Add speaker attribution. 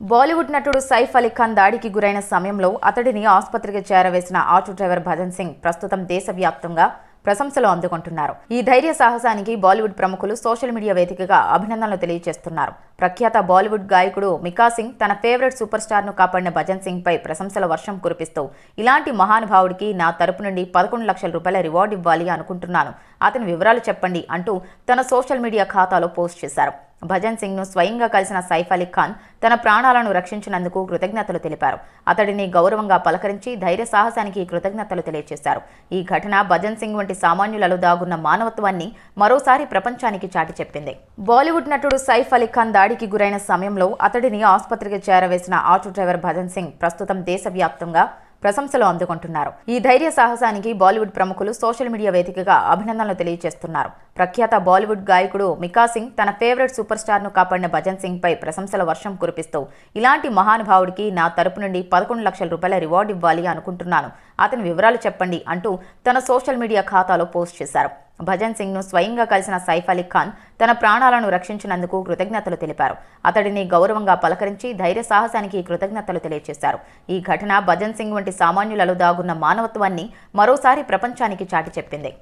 Speaker 1: బాలీవుడ్ నటుడు సైఫ్ అలీ ఖాన్ దాడికి గురైన సమయంలో అతడిని ఆసుపత్రికి చేరవేసిన ఆటో డ్రైవర్ భజన్ సింగ్ ప్రస్తుతం దేశవ్యాప్తంగా ప్రశంసలు అందుకుంటున్నారు. ఈ ధైర్య సాహసానికి బాలీవుడ్ ప్రముఖులు సోషల్ మీడియా వేదికగా అభినందనలు తెలియజేస్తున్నారు. ప్రఖ్యాత బాలీవుడ్ గాయకుడు మికా సింగ్ తన ఫేవరెట్ సూపర్ స్టార్ను కాపాడిన భజన్ సింగ్ పై ప్రశంసల వర్షం కురిపిస్తూ ఇలాంటి మహానుభావుడికి నా తరపు నుండి పదకొండు లక్షల రూపాయల రివార్డు ఇవ్వాలి అనుకుంటున్నాను. అతని వివరాలు చెప్పండి అంటూ తన సోషల్ మీడియా ఖాతాలో పోస్ట్ చేశారు. భజన్ సింగ్ను స్వయంగా కలిసిన సైఫ్ అలీ ఖాన్ తన ప్రాణాలను రక్షించినందుకు కృతజ్ఞతలు తెలిపారు. అతడిని గౌరవంగా పలకరించి ధైర్య సాహసానికి కృతజ్ఞతలు తెలియజేశారు ఈ ఘటన భజన్ సింగ్ వంటి సామాన్యులలో దాగున్న మానవత్వాన్ని మరోసారి ప్రపంచానికి చాటి చెప్పింది. బాలీవుడ్ నటుడు సైఫ్ అలీ ఖాన్ దాడికి గురైన సమయంలో అతడిని ఆసుపత్రికి చేరవేసిన ఆటో డ్రైవర్ భజన్ సింగ్ ప్రస్తుతం దేశవ్యాప్తంగా ప్రశంసలు అందుకుంటున్నారు. ఈ ధైర్య సాహసానికి బాలీవుడ్ ప్రముఖులు సోషల్ మీడియా వేదికగా అభినందనలు తెలియజేస్తున్నారు. ప్రఖ్యాత బాలీవుడ్ గాయకుడు మికా సింగ్ తన ఫేవరెట్ సూపర్ స్టార్ను కాపాడిన భజన్ సింగ్ పై ప్రశంసల వర్షం కురిపిస్తూ ఇలాంటి మహానుభావుడికి నా తరపు నుండి పదకొండు లక్షల రూపాయల రివార్డు ఇవ్వాలి అనుకుంటున్నాను. అతని వివరాలు చెప్పండి అంటూ తన సోషల్ మీడియా ఖాతాలో పోస్ట్ చేశారు. భజన్ సింగ్ను స్వయంగా కలిసిన సైఫ్ అలీ ఖాన్ తన ప్రాణాలను రక్షించినందుకు కృతజ్ఞతలు తెలిపారు. అతడిని గౌరవంగా పలకరించి ధైర్య సాహసానికి కృతజ్ఞతలు తెలియజేశారు ఈ ఘటన భజన్ సింగ్ వంటి సామాన్యులలో దాగున్న మానవత్వాన్ని మరోసారి ప్రపంచానికి చాటి చెప్పింది.